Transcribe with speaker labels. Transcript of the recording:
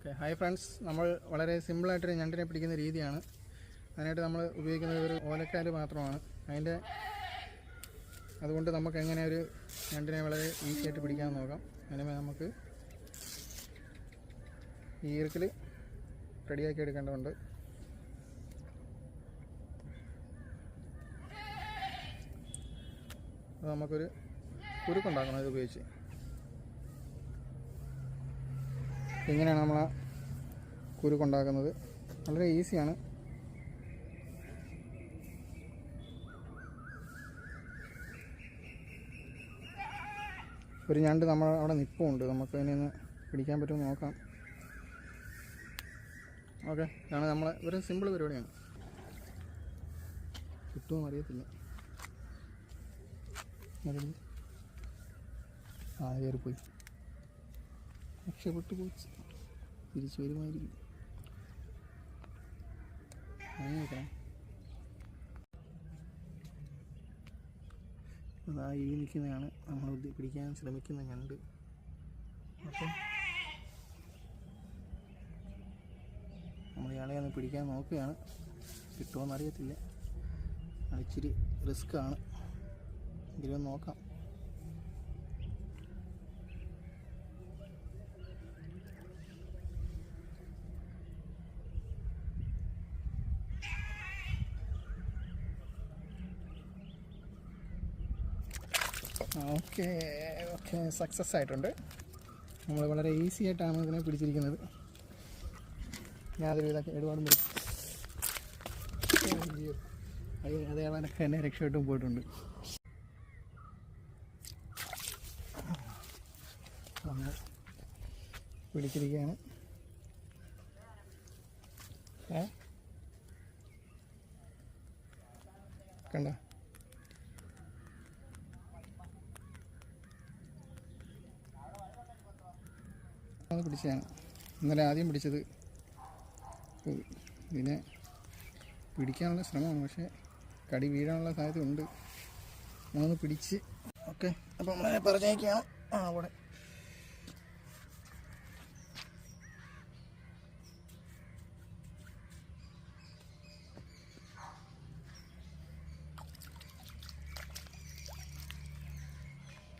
Speaker 1: Okay hi friends നമ്മൾ വളരെ സിമ്പിളായിട്ടൊരു ഞണ്ടിനെ പിടിക്കുന്ന രീതിയാണ്. അതിനായിട്ട് നമ്മൾ ഉപയോഗിക്കുന്നത് ഒരു ഓലക്കാൽ മാത്രമാണ്. അതിന്റെ അതുകൊണ്ട് നമുക്ക് എങ്ങനെ ഒരു ഞണ്ടിനെ വളരെ ഈസി ആയിട്ട് പിടിക്കാൻ നോക്കാം. അതിനുമേ നമുക്ക് ഈ ഈർക്കിൽ റെഡിയാക്കി എടുക്കേണ്ടതുണ്ട്. അത് നമുക്കൊരു കുരുക്കുണ്ടാക്കണം ഇത് ഉപയോഗിച്ച്. ഇങ്ങനെയാണ് നമ്മൾ ആ കുരുക്കുണ്ടാക്കുന്നത്. വളരെ ഈസിയാണ്. ഒരു ഞണ്ട് നമ്മൾ അവിടെ നിൽപ്പുണ്ട് നമുക്ക് അതിനെ ഒന്ന് പിടിക്കാൻ പറ്റുമോ നോക്കാം. ഓക്കെ ഇതാണ് നമ്മൾ ഒരു സിമ്പിൾ പരിപാടിയാണ്. കിട്ടുമോ അറിയത്തില്ല ആ കയറിപ്പോയി. രക്ഷപ്പെട്ടു പോയി തിരിച്ചു വരുമായിരിക്കും. അങ്ങനെയൊക്കെ. അതാ ഈ നിൽക്കുന്നതാണ് നമ്മൾ പിടിക്കാൻ ശ്രമിക്കുന്ന ഞണ്ട്. അപ്പം നമ്മൾ ഇയാളെ ഒന്ന് പിടിക്കാൻ നോക്കുകയാണ്. കിട്ടുമോ എന്നറിയത്തില്ല റിസ്ക് ആണ് എങ്കിലും നോക്കാം. Okay okay. സക്സസ് ആയിട്ടുണ്ട്. നമ്മൾ വളരെ ഈസി ആയിട്ടാണ് ഇതിനെ പിടിച്ചിരിക്കുന്നത്. യാതൊരു വിധ ഒരുപാട് അയ്യോ അയ്യോ അതേ ആളൊക്കെ എന്നെ രക്ഷപ്പെട്ടും പോയിട്ടുണ്ട്. പിടിച്ചിരിക്കുകയാണ്. ഏ? കണ്ട? അത് പിടിച്ചതാണ്. ഇന്നലെ ആദ്യം പിടിച്ചത് ഇതിനെ പിടിക്കാനുള്ള ശ്രമമാണ് പക്ഷേ കടി വീഴാനുള്ള സാധ്യത ഉണ്ട്. നമ്മളൊന്ന് പിടിച്ച്. ഓക്കെ. അപ്പം നമ്മളതിനെ പറഞ്ഞേക്കാണ് ആ അവിടെ.